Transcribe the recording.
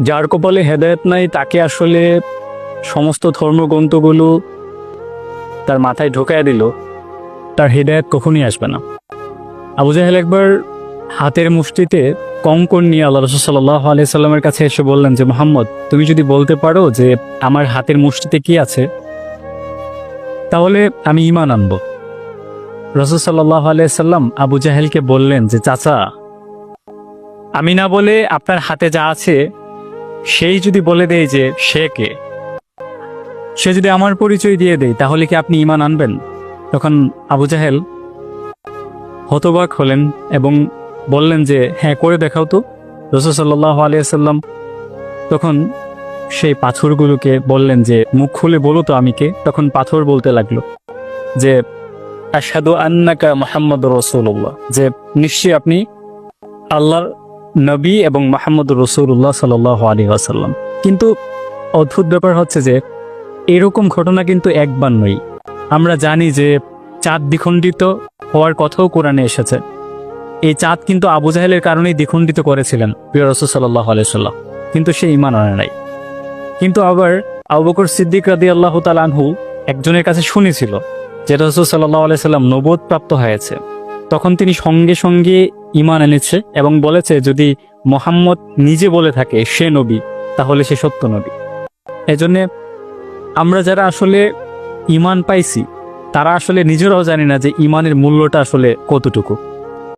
যার কপালে হেদায়ত নাই, তাকে আসলে সমস্ত ধর্মগ্রন্থগুলো তার মাথায় ঢোকায় দিল। তার হেদায়ত কখনই আসবে না। আবু জাহেল একবার হাতের মুষ্টিতে কঙ্কন নিয়ে আল্লাহ রসুল সাল্লাহ আলিয়া সাল্লামের কাছে এসে বললেন যে, মোহাম্মদ, তুমি যদি বলতে পারো যে আমার হাতের মুষ্টিতে কি আছে, তাহলে আমি ইমান আনব। রসুল সাল্লাহ আলিয়া সাল্লাম আবু জাহেলকে বললেন যে, চাচা, আমি না বলে আপনার হাতে যা আছে সেই যদি বলে দেয় যে, সে কে? সে যদি আমার পরিচয় দিয়ে দেয়, তাহলে কি আপনি ইমান আনবেন? তখন আবু জাহেল হতবাক হলেন এবং বললেন যে হ্যাঁ করে দেখাও তো। রসুল সাল্লাহ আলিয়াল্লাম তখন সেই পাথরগুলোকে বললেন যে, মুখ খুলে বলো তো আমি কে? তখন পাথর বলতে লাগল যে আসাদু আন্নাকা মোহাম্মদ রসুল্লাহ যে, নিশ্চয়ই আপনি আল্লাহর নবী এবং মাহমুদ রসুল্লাহ সাল আলী আসাল্লাম কিন্তু অদ্ভুত ব্যাপার হচ্ছে যে, এরকম ঘটনা কিন্তু একবার নয়। আমরা জানি যে, চাঁদ দ্বিখণ্ডিত হওয়ার কথাও কোরআনে এসেছে। এই চাঁদ কিন্তু আবু জাহেলের কারণেই দ্বিখণ্ডিত করেছিলেন, প্রিয় রসুল সাল্লাহ আলাইসাল্লাম কিন্তু সে ইমান আনে নাই। কিন্তু আবার আবু বকর সিদ্দিক রাদি আল্লাহ তালানহু একজনের কাছে শুনেছিল যে রসুল সাল্লাহ আলাইসাল্লাম নবোধ প্রাপ্ত হয়েছে। তখন তিনি সঙ্গে সঙ্গে ইমান এনেছে এবং বলেছে, যদি মোহাম্মদ নিজে বলে থাকে, সে নবী, তাহলে সে সত্য নবী। এজন্যে আমরা যারা আসলে ইমান পাইছি, তারা আসলে নিজেরাও জানি না যে ইমানের মূল্যটা আসলে কতটুকু।